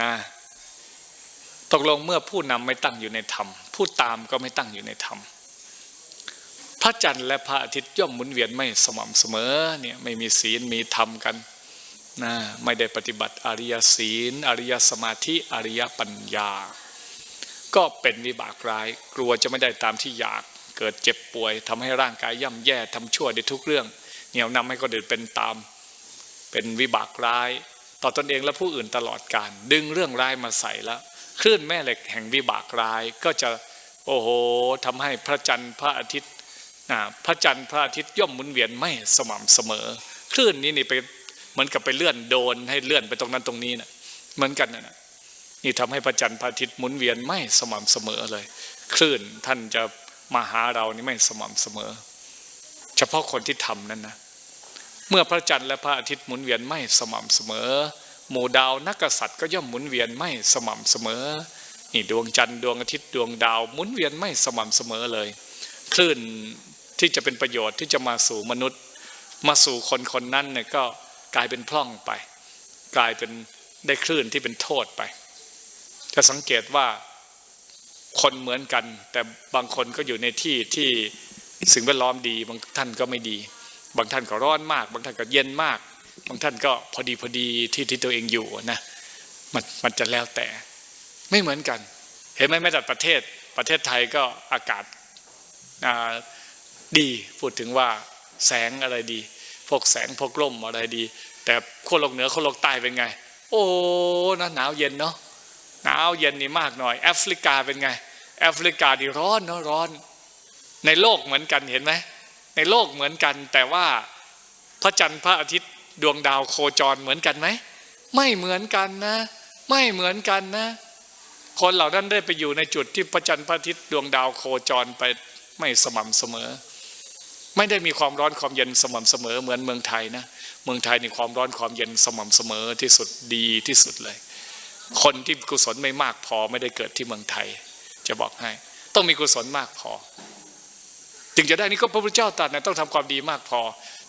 นะตกลงเมื่อผู้นำไม่ตั้งอยู่ในธรรม ผู้ตามก็ไม่ตั้งอยู่ในธรรม พระจันทร์และพระอาทิตย์ย่อมหมุนเวียนไม่สม่ำเสมอเนี่ยไม่มีศีลมีธรรมกันนะไม่ได้ปฏิบัติอริยศีล อริยสมาธิอริยปัญญา ก็เป็นวิบากร้าย กลัวจะไม่ได้ตามที่อยาก เกิดเจ็บป่วยทำให้ร่างกายย่ำแย่ทำชั่วในทุกเรื่อง เหนี่ยวนำให้คนอื่นเป็นตาม เป็นวิบากร้าย ต่อตนเองและผู้อื่นตลอดการ ดึงเรื่องร้ายมาใส่แล้วคลื่นแม่เหล็กแห่งวิบากร้ายก็จะโอ้โหทำให้พระจันทร์พระอาทิตย์นะพระจันทร์พระอาทิตย์ย่อมหมุนเวียนไม่สม่ำเสมอ คลื่นนี้นี่ไปเหมือนกับไปเลื่อนโดนให้เลื่อนไปตรงนั้นตรงนี้นะเหมือนกันนะนี่ทำให้พระจันทร์พระอาทิตย์หมุนเวียนไม่สม่ำเสมอเลย คลื่นท่านจะมาหาเรานี่ไม่สม่ำเสมอ เฉพาะคนที่ทำนั้นนะ เมื่อพระจันทร์และพระอาทิตย์หมุนเวียนไม่สม่ำเสมอ หมู่ดาวนักกษัตริย์ก็ย่อมหมุนเวียนไม่สม่ำเสมอนี่ดวงจันทร์ดวงอาทิตย์ดวงดาวหมุนเวียนไม่สม่ำเสมอเลย คลื่นที่จะเป็นประโยชน์ที่จะมาสู่มนุษย์ มาสู่คนคนนั้นเนี่ยก็กลายเป็นพร่องไป กลายเป็นได้คลื่นที่เป็นโทษไป จะสังเกตว่าคนเหมือนกัน แต่บางคนก็อยู่ในที่ที่สิ่งแวดล้อมดีบางท่านก็ไม่ดี บางท่านก็ร้อนมาก บางท่านก็เย็นมาก บางท่านก็พอดีพอดีที่ที่ตัวเองอยู่นะมันมันจะแล้วแต่ ไม่เหมือนกัน เห็นไหมแม้แต่ประเทศประเทศไทยก็อากาศดีพูดถึงว่าแสงอะไรดี พวกแสงพวกร่มอะไรดี แต่ขั้วโลกเหนือขั้วโลกใต้เป็นไง โอ้นะหนาวเย็นเนาะหนาวเย็นนี่มากหน่อย แอฟริกาเป็นไง แอฟริกาดีร้อนเนาะร้อน ในโลกเหมือนกันเห็นไหม ในโลกเหมือนกัน แต่ว่าพระจันทร์พระอาทิตย์ดวงดาวโคจรเหมือนกันไหมไม่เหมือนกันนะ ไม่เหมือนกันนะ คนเหล่านั้นได้ไปอยู่ในจุดที่พระจันทร์พระอาทิตย์ดวงดาวโคจรไปไม่สม่ำเสมอ ไม่ได้มีความร้อนความเย็นสม่ำเสมอเหมือนเมืองไทยนะเมืองไทยนี่ความร้อนความเย็นสม่ำเสมอที่สุดดีที่สุดเลย คนที่กุศลไม่มากพอไม่ได้เกิดที่เมืองไทย จะบอกให้ ต้องมีกุศลมากพอ ถึงจะได้นี่ก็พระพุทธเจ้าตรัสนะต้องทำความดีมากพอ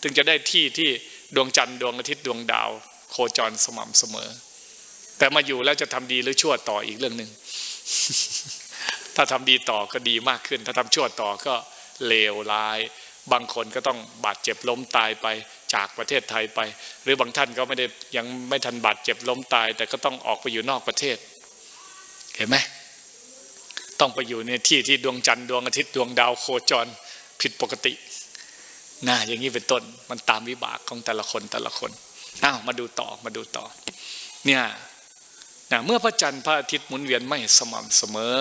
ถึงจะได้ที่ที่ดวงจันทร์ดวงอาทิตย์ดวงดาว โคจรสม่ำเสมอ แต่มาอยู่แล้วจะทำดีหรือชั่วต่ออีกเรื่องหนึ่งถ้าทำดีต่อก็ดีมากขึ้น ถ้าทำชั่วต่อก็เลวร้าย บางคนก็ต้องบาดเจ็บล้มตายไปจากประเทศไทยไป หรือบางท่านก็ไม่ได้ยังไม่ทันบาดเจ็บล้มตาย แต่ก็ต้องออกไปอยู่นอกประเทศ เห็นไหมต้องไปอยู่ในที่ที่ดวงจันทร์ดวงอาทิตย์ดวงดาวโคจร ผิดปกตินะอย่างนี้เป็นต้นมันตามวิบากของแต่ละคนแต่ละคนอ้าวมาดูต่อมาดูต่อ เนี่ยนะเมื่อพระจันทร์พระอาทิตย์หมุนเวียนไม่สม่ำเสมอ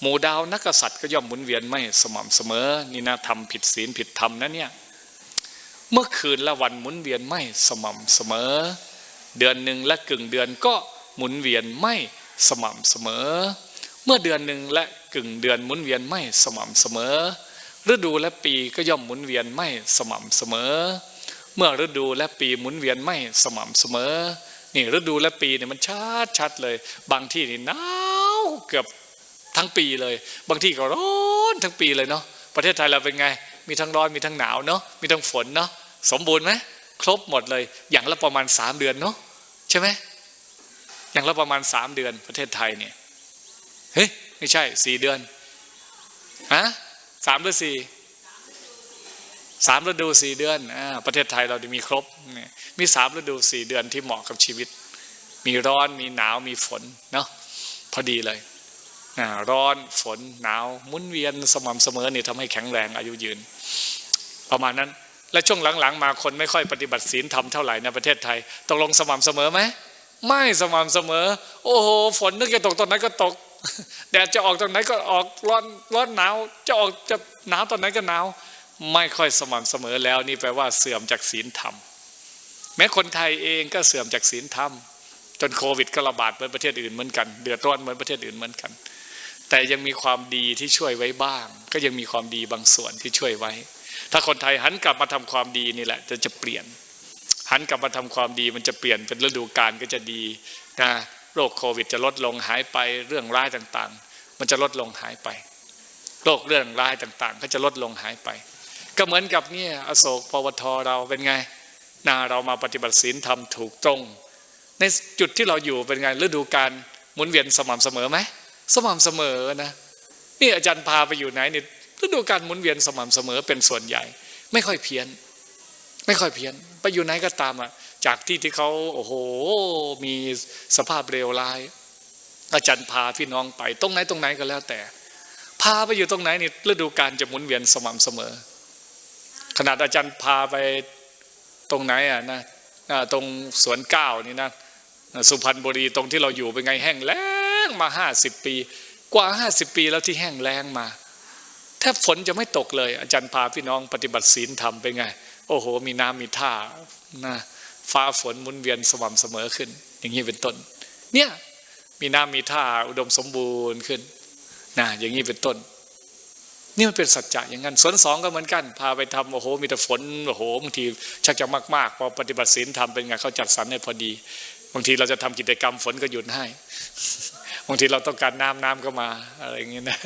หมู่ดาวนักษัตริย์ก็ย่อมหมุนเวียนไม่สม่ำเสมอ นี่นะทำผิดศีลผิดธรรมนะเนี่ยเมื่อคืนละวันหมุนเวียนไม่สม่ำเสมอ เดือนหนึ่งและกึ่งเดือนก็หมุนเวียนไม่สม่ำเสมอ เมื่อเดือนหนึ่งและกึ่งเดือนหมุนเวียนไม่สม่ำเสมอ ฤดูและปีก็ย่อมหมุนเวียนไม่สม่ำเสมอ เมื่อฤดูและปีหมุนเวียนไม่สม่ำเสมอ นี่ฤดูและปีเนี่ยมันชัดชัดเลย บางที่นี่หนาวเกือบทั้งปีเลย บางที่ก็ร้อนทั้งปีเลยเนาะประเทศไทยเราเป็นไง มีทั้งร้อนมีทั้งหนาวเนาะมีทั้งฝนเนาะสมบูรณ์ไหมครบหมดเลย อย่างละประมาณสามเดือนเนาะใช่ไหมอย่างละประมาณสามเดือนประเทศไทยเนี่ยเฮ้ยไม่ใช่สี่เดือนฮะ สามหรือสี่สามฤดูสี่เดือนอ่าประเทศไทยเราจะมีครบ มีสามฤดูสี่เดือนที่เหมาะกับชีวิต มีร้อนมีหนาวมีฝนเนาะพอดีเลยอ่าร้อนฝนหนาวมุนเวียนสม่ำเสมอนี่ทำให้แข็งแรงอายุยืน ประมาณนั้น และช่วงหลังๆ มาคนไม่ค่อยปฏิบัติศีลธรรมเท่าไหร่ในประเทศไทยตกลงสม่ำเสมอไหมไม่สม่ำเสมอ โอ้โหฝนนึกจะตกตอนไหนก็ตก แดดจะออกตอนไหนก็ออกร้อนร้อนหนาวจะออกจะหนาวตอนไหนก็หนาวไม่ค่อยสม่ำเสมอแล้วนี่แปลว่าเสื่อมจากศีลธรรม แม้คนไทยเองก็เสื่อมจากศีลธรรม จนโควิดก็ระบาดเหมือนประเทศอื่นเหมือนกันเดือดร้อนเหมือนประเทศอื่นเหมือนกัน แต่ยังมีความดีที่ช่วยไว้บ้าง ก็ยังมีความดีบางส่วนที่ช่วยไว้ ถ้าคนไทยหันกลับมาทำความดีนี่แหละจะจะเปลี่ยนหันกลับมาทำความดีมันจะเปลี่ยนเป็นฤดูกาลก็จะดีนะ โรคโควิดจะลดลงหายไปเรื่องร้ายต่างๆ มันจะลดลงหายไป โรคเรื่องร้ายต่างๆ ก็จะลดลงหายไป ก็เหมือนกับเนี่ยอโศกปวทเราเป็นไงนาเรามาปฏิบัติศีลธรรมถูกตรง ในจุดที่เราอยู่เป็นไงฤดูการหมุนเวียนสม่ำเสมอไหมสม่ำเสมอนะนี่อาจารย์พาไปอยู่ไหนเนี่ยฤดูการหมุนเวียนสม่ำเสมอเป็นส่วนใหญ่ ไม่ค่อยเพี้ยน ไม่ค่อยเพี้ยน ไปอยู่ไหนก็ตามอะ จากที่ที่เขาโอ้โหมีสภาพเร็วร้าย อาจารย์พาพี่น้องไปตรงไหนตรงไหนก็แล้วแต่ พาไปอยู่ตรงไหนนี่ฤดูการจะหมุนเวียนสม่ำเสมอ ขนาดอาจารย์พาไปตรงไหนอะนะตรงสวนก้าวนี่นะสุพรรณบุรีตรงที่เราอยู่เป็นไงแห้งแล้งมาห้าสิบปี กว่าห้าสิบปีแล้วที่แห้งแล้งมาแทบฝนจะไม่ตกเลย อาจารย์พาพี่น้องปฏิบัติศีลธรรมเป็นไง โอ้โห มีน้ำมีท่านะ ฟ้าฝนหมุนเวียนสม่ำเสมอขึ้น อย่างนี้เป็นต้น เนี่ยมีน้ำมีท่าอุดมสมบูรณ์ขึ้นนะอย่างนี้เป็นต้น นี่มันเป็นสัจจะอย่างนั้นสวนสองก็เหมือนกัน พาไปทำโอ้โห มีแต่ฝนโอ้โหบางทีชักจะมากๆพอปฏิบัติศีลทำเป็นไงเขาจัดสรรให้พอดี บางทีเราจะทำกิจกรรมฝนก็หยุดให้บางทีเราต้องการน้ำน้ำก็มาอะไรอย่างเงี้ยนะ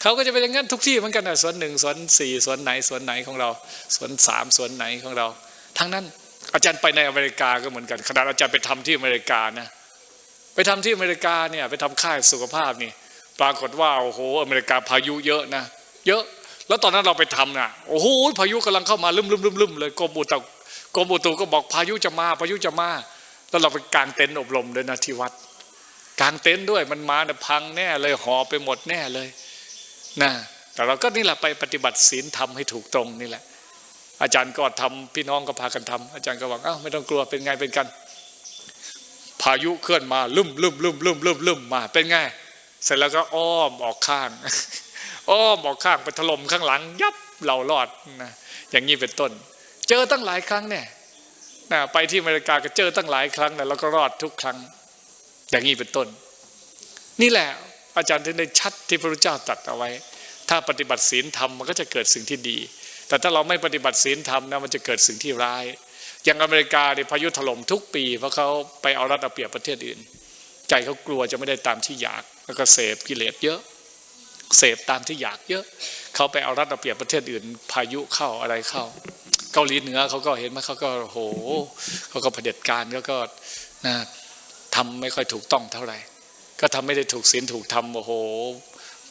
เขาก็จะเป็นอย่างนั้นทุกที่เหมือนกันนะสวนหนึ่งสวนสี่สวนไหนสวนไหนของเราสวนสามสวนไหนของเรา ทั้งนั้น อาจารย์ไปในอเมริกาก็เหมือนกันขนาดอาจารย์ไปทำที่อเมริกานะไปทำที่อเมริกาเนี่ยไปทำค่ายสุขภาพนี่ ปรากฏว่าโอ้โหอเมริกาพายุเยอะนะ เยอะ แล้วตอนนั้นเราไปทำน่ะโอ้โหพายุกำลังเข้ามาลืมลืมลืมลืมเลยกรมอุตุกรมอุตุก็บอกพายุจะมา พายุจะมา แล้วเราไปกางเต็นท์อบรมด้วยนะที่วัดกางเต็นท์ด้วยมันมาเนี่ยพังแน่เลยหอไปหมดแน่เลยนะแต่เราก็นี่แหละไปปฏิบัติศีลทำให้ถูกตรงนี่แหละ อาจารย์ก็ทำพี่น้องก็พากันทำอาจารย์ก็บอกอ้าวไม่ต้องกลัวเป็นไงเป็นกัน พายุเคลื่อนมาลุ่มลุ่มลุ่มลุ่มลุ่มลุ่มมาเป็นไงเสร็จแล้วก็อ้อมออกข้าง อ้อมออกข้างไปถล่มข้างหลัง ยับเรารอดนะอย่างนี้เป็นต้น เจอตั้งหลายครั้งเนี่ยนะไปที่อเมริกาก็เจอตั้งหลายครั้งแล้วก็รอดทุกครั้ง อย่างนี้เป็นต้น นี่แหละอาจารย์ถึงได้ชัดที่พระพุทธเจ้าตรัสเอาไว้ ถ้าปฏิบัติศีลธรรมมันก็จะเกิดสิ่งที่ดี แต่ถ้าเราไม่ปฏิบัติศีลธรรมนะมันจะเกิดสิ่งที่ร้าย อย่างอเมริกาเนี่ยพายุถล่มทุกปี เพราะเขาไปเอารัดเอาเปรียบประเทศอื่น ใจเขากลัวจะไม่ได้ตามที่อยากแล้วก็เสพกิเลสเยอะ เสพตามที่อยากเยอะเขาไปเอารัดเอาเปรียบประเทศอื่น พายุเข้าอะไรเข้า เกาหลีเหนือเขาก็เห็นไหมเขาก็โหเขาก็เผด็จการเขาก็นะทำไม่ค่อยถูกต้องเท่าไหร่ ก็ทำไม่ได้ถูกศีลถูกธรรมโอ้โห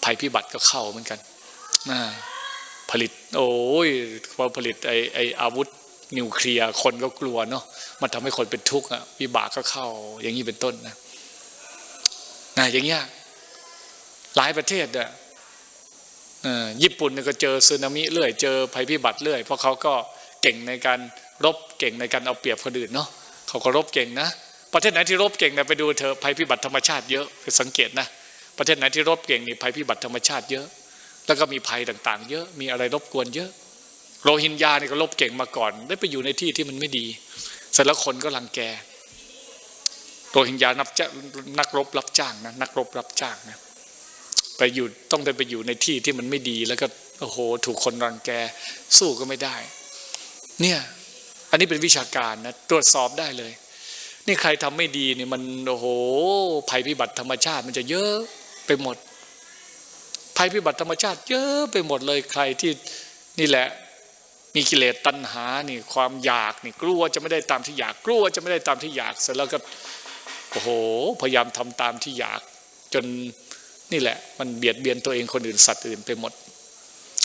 ภัยพิบัติก็เข้าเหมือนกันนะ ผลิต โอ้ยพอผลิตไอไออาวุธนิวเคลียร์คนก็กลัวเนาะมันทำให้คนเป็นทุกข์อะวิบากก็เข้า อย่างนี้เป็นต้นนะนะอย่างเงี้ยหลายประเทศอะญี่ปุ่นเนี่ยก็เจอสึนามิเรื่อยเจอภัยพิบัติเรื่อยเพราะเขาก็เก่งในการรบเก่งในการเอาเปรียบคนอื่นเนาะเขาก็รบเก่งนะประเทศไหนที่รบเก่งนะไปดูเถอะภัยพิบัติธรรมชาติเยอะไปสังเกตนะประเทศไหนที่รบเก่งนี่ภัยพิบัติธรรมชาติเยอะ แล้วก็มีภัยต่างๆ เยอะมีอะไรรบกวนเยอะ โรฮิงญาเนี่ยก็รบเก่งมาก่อน ได้ไปอยู่ในที่ที่มันไม่ดีเสร็จแล้วคนก็รังแกโรฮิงญานับจ้านักรบรับจ้างนะนักรบรับจ้างนะไปอยู่ต้องได้ไปอยู่ในที่ที่มันไม่ดี แล้วก็โอ้โห ถูกคนรังแกสู้ก็ไม่ได้ เนี่ย อันนี้เป็นวิชาการนะตรวจสอบได้เลย นี่ใครทำไม่ดีเนี่ยมันโอ้โหภัยพิบัติธรรมชาติมันจะเยอะไปหมด ภัยพิบัติธรรมชาติ เยอะไปหมดเลยใครที่นี่แหละ มีกิเลสตัณหานี่ความอยากนี่กลัวจะไม่ได้ตามที่อยากกลัวจะไม่ได้ตามที่อยากเสร็จแล้วก็โอ้โหพยายามทำตามที่อยาก จนนี่แหละ มันเบียดเบียนตัวเองคนอื่นสัตว์อื่นไปหมด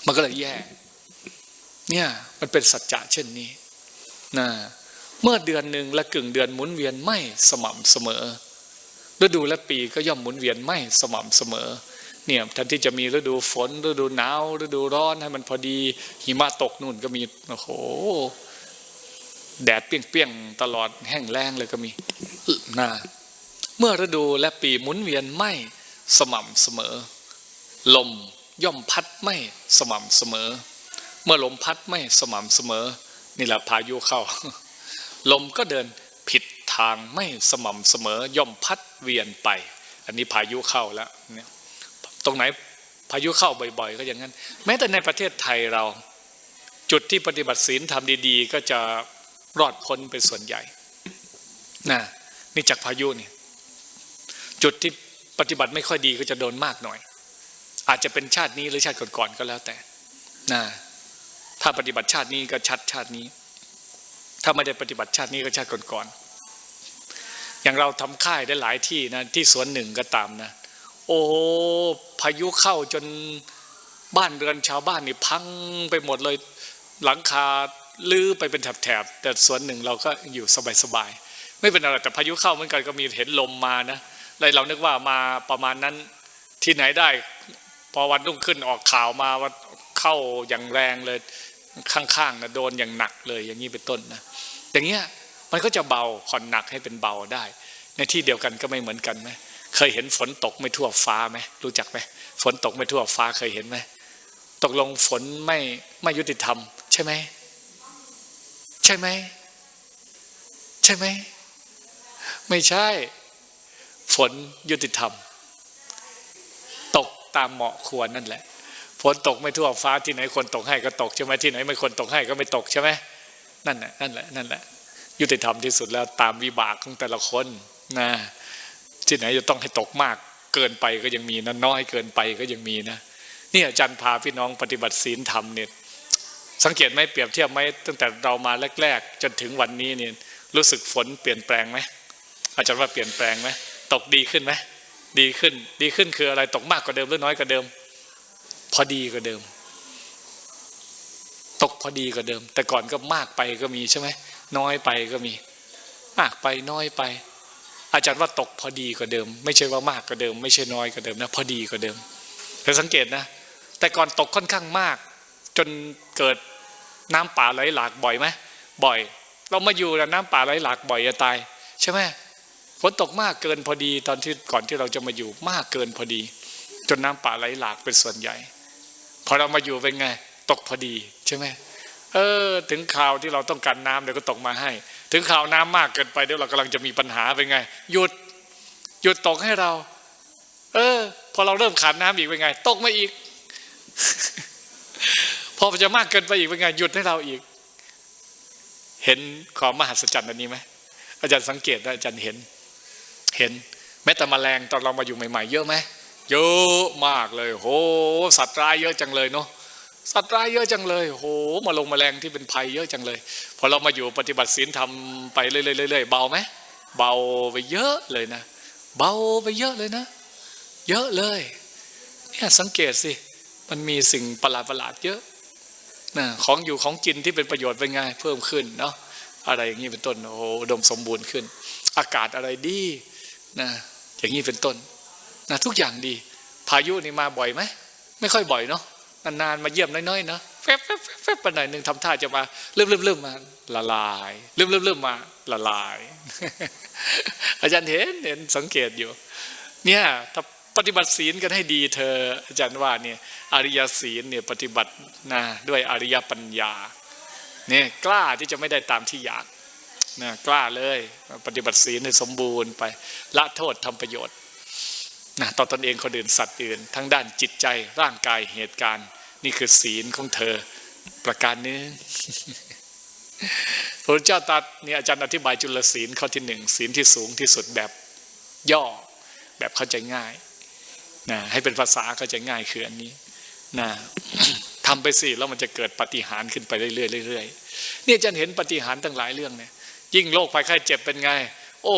มันก็เลยแย่เนี่ยมันเป็นสัจจะเช่นนี้นะเมื่อเดือนหนึ่งและกึ่งเดือนหมุนเวียนไม่สม่ำเสมอฤดูและปีก็ย่อมหมุนเวียนไม่สม่ำเสมอ เนี่ยแทนที่จะมีฤดูฝนฤดูหนาวฤดูร้อนให้มันพอดีหิมะตกนู่นก็มีโอ้โหแดดเปรี้ยงๆตลอดแห้งแล้งเลยก็มีนะเมื่อฤดูและปีหมุนเวียนไม่สม่ำเสมอ ลมย่อมพัดไม่สม่ำเสมอ เมื่อลมพัดไม่สม่ำเสมอ นี่แหละพายุเข้า ลมก็เดินผิดทางไม่สม่ำเสมอย่อมพัดเวียนไป อันนี้พายุเข้าแล้วเนี่ย ตรงไหนพายุเข้าบ่อย ๆ ก็อย่างนั้น แม้แต่ในประเทศไทยเรา จุดที่ปฏิบัติศีลทำดี ๆ ก็จะรอดพ้นเป็นส่วนใหญ่นะนี่จากพายุเนี่ยจุดที่ปฏิบัติไม่ค่อยดีก็จะโดนมากหน่อย อาจจะเป็นชาตินี้หรือชาติก่อนๆก็แล้วแต่นะถ้าปฏิบัติชาตินี้ก็ชัดชาตินี้ ถ้าไม่ได้ปฏิบัติชาตินี้ก็ชาติก่อนๆอย่างเราทำค่ายได้หลายที่นะที่สวนหนึ่งก็ตามนะ โอ้พายุเข้าจนบ้านเรือนชาวบ้านนี่พังไปหมดเลยหลังคาลื้อไปเป็นแถบๆแต่สวนหนึ่งเราก็อยู่สบายๆไม่เป็นอะไรแต่พายุเข้าเหมือนกันก็มีเห็นลมมานะเลยเรานึกว่ามาประมาณนั้นที่ไหนได้ พอวันรุ่งขึ้นออกข่าวมาว่าเข้าอย่างแรงเลยข้างๆนะโดนอย่างหนักเลยอย่างนี้เป็นต้นนะอย่างเงี้ยมันก็จะเบาผ่อนหนักให้เป็นเบาได้ ในที่เดียวกันก็ไม่เหมือนกันไหม เคยเห็นฝนตกไม่ทั่วฟ้าไหมรู้จักไหมฝนตกไม่ทั่วฟ้าเคยเห็นไหมตกลงฝนไม่ไม่ยุติธรรม ใช่ไหมใช่ไหมใช่ไหมไม่ใช่ ฝนยุติธรรม ตกตามเหมาะควรนั่นแหละฝนตกไม่ทั่วฟ้าที่ไหนคนตกให้ก็ตกใช่ไหมที่ไหนไม่คนตกให้ก็ไม่ตกใช่ไหมนั่นแหละนั่นแหละนั่นแหละยุติธรรมที่สุดแล้วตามวิบากของแต่ละคนนะ ที่ไหนจะต้องให้ตกมากเกินไปก็ยังมีนะน้อยเกินไปก็ยังมีนะนี่อาจารย์พาพี่น้องปฏิบัติศีลธรรมเนี่ยสังเกตไหมเปรียบเทียบไหมตั้งแต่เรามาแรก ๆ จนถึงวันนี้เนี่ยรู้สึกฝนเปลี่ยนแปลงไหมอาจารย์ว่าเปลี่ยนแปลงไหมตกดีขึ้นไหมดีขึ้น ดีขึ้นคืออะไรตกมากกว่าเดิมหรือน้อยกว่าเดิม พอดีกว่าเดิม ตกพอดีกว่าเดิม แต่ก่อนก็มากไปก็มีใช่ไหมน้อยไปก็มี มากไปน้อยไป อาจารย์ว่าตกพอดีกว่าเดิม ไม่ใช่ว่ามากกว่าเดิม ไม่ใช่น้อยกว่าเดิมนะพอดีกว่าเดิมเธอสังเกตนะ แต่ก่อนตกค่อนข้างมาก จนเกิดน้ำป่าไหลหลากบ่อยไหมบ่อย เรามาอยู่แล้วน้ำป่าไหลหลากบ่อยจะตาย ใช่ไหมฝนตกมากเกินพอดีตอนที่ก่อนที่เราจะมาอยู่มากเกินพอดี จนน้ำป่าไหลหลากเป็นส่วนใหญ่ พอเรามาอยู่เป็นไง ตกพอดีใช่ไหมเออ ถึงข่าวที่เราต้องการน้ำเดี๋ยวก็ตกมาให้ ถึงข่าวน้ำมากเกินไปเดี๋ยวเรากำลังจะมีปัญหาเป็นไง หยุดหยุดตกให้เรา เออ พอเราเริ่มขาดน้ำอีกเป็นไง ตกมาอีก พอจะมากเกินไปอีกเป็นไง หยุดให้เราอีก เห็นความมหัศจรรย์อันนี้ไหมอาจารย์สังเกตได้อาจารย์เห็น เห็น แม้แต่แมลงตอนเรามาอยู่ใหม่ ๆ เยอะไหมเยอะมากเลยโหสัตว์ร้ายเยอะจังเลยเนาะ สัตว์ร้ายเยอะจังเลยโหมาลงแมลงที่เป็นภัยเยอะจังเลยพอเรามาอยู่ปฏิบัติศีลทำไปเรื่อยๆเบาไหมเบาไปเยอะเลยนะ เบาไปเยอะเลยนะ เยอะเลยเนี่ยสังเกตสิมันมีสิ่งประหลาดประหลาดๆเยอะนะของอยู่ของกินที่เป็นประโยชน์เป็นไงเพิ่มขึ้นเนาะอะไรอย่างนี้เป็นต้นโอ้โหดมสมบูรณ์ขึ้น อากาศอะไรดีนะอย่างนี้เป็นต้นนะทุกอย่างดี พายุนี่มาบ่อยไหมไม่ค่อยบ่อยเนาะ นานๆมาเยี่ยมน้อยๆนะแฟบแฟบแฟบแฟบไปหน่อยหนึ่งทำท่าจะมาเริ่มเริ่มเริ่มมาละลายเริ่มเริ่มเริ่มมาละลาย อาจารย์เห็นเห็นสังเกตอยู่ เนี่ยถ้าปฏิบัติศีลกันให้ดีเธอ อาจารย์ว่าเนี่ยอริยศีลเนี่ยปฏิบัตินะด้วยอริยปัญญาเนี่ยกล้าที่จะไม่ได้ตามที่อยากนะกล้าเลยปฏิบัติศีลให้สมบูรณ์ไปละโทษทำประโยชน์นะต่อตอนเองคนอื่นสัตว์อื่น ทั้งด้านจิตใจร่างกายเหตุการณ์ นี่คือศีลของเธอประการนึงพระเจ้าตรัสเนี่ยอาจารย์อธิบายจุลศีลข้อที่หนึ่งศีลที่สูงที่สุดแบบย่อแบบเข้าใจง่ายนะให้เป็นภาษาเข้าใจง่ายคืออันนี้นะทำไปสิแล้วมันจะเกิดปฏิหารขึ้นไปเรื่อยๆเรื่อยๆนี่อาจารย์เห็นปฏิหารตั้งหลายเรื่องเนี่ย ยิ่งโรคภัยไข้เจ็บเป็นไง โอ้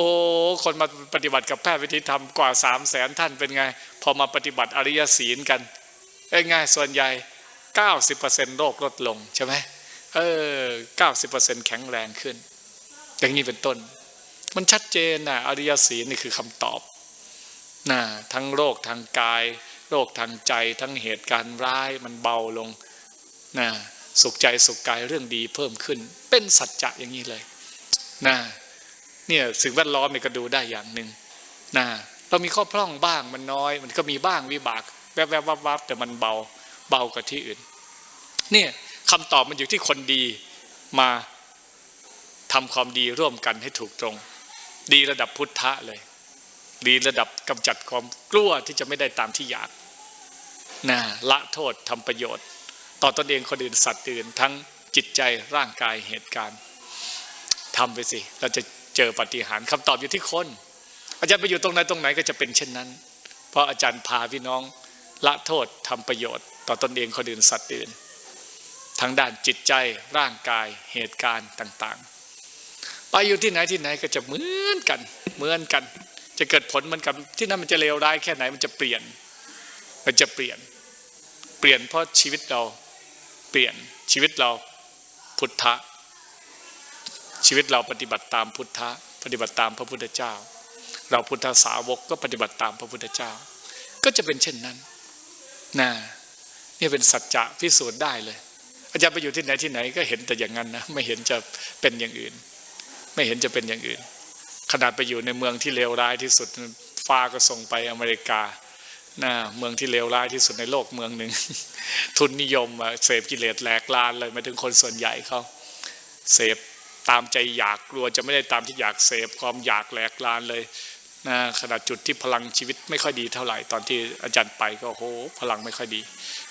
คนมาปฏิบัติกับแพทย์วิธีธรรมกว่าสามแสนท่านเป็นไง พอมาปฏิบัติอริยศีลกัน เป็นไงส่วนใหญ่ 90%โรคลดลงใช่ไหมเออ90%แข็งแรงขึ้น อย่างนี้เป็นต้น มันชัดเจนนะอริยศีนี่คือคำตอบนะทั้งโรคทางกาย โรคทางใจ ทั้งเหตุการณ์ร้ายมันเบาลงนะสุขใจสุขกายเรื่องดีเพิ่มขึ้น เป็นสัจจะอย่างนี้เลยนะเนี่ยสิ่งแวดล้อมเนี่ยก็ดูได้อย่างหนึ่งนะเรามีข้อพร่องบ้างมันน้อย มันก็มีบ้างวิบาก แวบๆวับๆแต่มันเบาเบากว่าที่อื่น เนี่ยคำตอบมันอยู่ที่คนดีมาทำความดีร่วมกันให้ถูกตรง ดีระดับพุทธะเลย ดีระดับกำจัดความกลัวที่จะไม่ได้ตามที่อยากนะละโทษทำประโยชน์ ต่อตนเองคนอื่นสัตว์อื่น ทั้งจิตใจร่างกายเหตุการณ์ทำไปสิ เราจะเจอปฏิหารคำตอบอยู่ที่คน อาจารย์ไปอยู่ตรงไหนตรงไหนก็จะเป็นเช่นนั้น เพราะอาจารย์พาพี่น้อง ละโทษทำประโยชน์ ต่อตนเองคนอื่นสัตว์อื่นทั้งด้านจิตใจร่างกายเหตุการณ์ต่าง ๆ ไปอยู่ที่ไหนที่ไหนก็จะเหมือนกัน เหมือนกัน จะเกิดผลเหมือนกันที่นั่นมันจะเลวร้ายแค่ไหนมันจะเปลี่ยน มันจะเปลี่ยน เปลี่ยนเพราะชีวิตเราเปลี่ยนชีวิตเราพุทธะชีวิตเราปฏิบัติตามพุทธะปฏิบัติตามพระพุทธเจ้า เราพุทธสาวกก็ปฏิบัติตามพระพุทธเจ้า ก็จะเป็นเช่นนั้น นะนี่เป็นสัจจะพิสูจน์ได้เลย อาจารย์ไปอยู่ที่ไหนที่ไหนก็เห็นแต่อย่างนั้นนะไม่เห็นจะเป็นอย่างอื่น ไม่เห็นจะเป็นอย่างอื่น ขนาดไปอยู่ในเมืองที่เลวร้ายที่สุดฟ้าก็ส่งไปอเมริกานะเมืองที่เลวร้ายที่สุดในโลกเมืองหนึ่ง ทุนนิยมเสพกิเลสแหลกลานเลยมาถึงคนส่วนใหญ่เขาเสพตามใจอยากกลัวจะไม่ได้ตามที่อยากเสพความอยากแหลกลานเลย นะขนาดจุดที่พลังชีวิตไม่ค่อยดีเท่าไหร่ตอนที่อาจารย์ไปก็โหพลังไม่ค่อยดี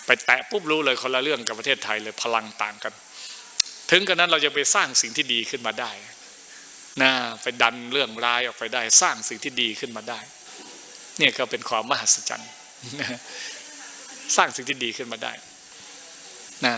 ไปแตะปุ๊บรู้เลยคนละเรื่องกับประเทศไทยเลยพลังต่างกัน ถึงกันนั้นเราจะไปสร้างสิ่งที่ดีขึ้นมาได้นะไปดันเรื่องร้ายออกไปได้ สร้างสิ่งที่ดีขึ้นมาได้ เนี่ยก็เป็นความมหัศจรรย์สร้างสิ่งที่ดีขึ้นมาได้นะ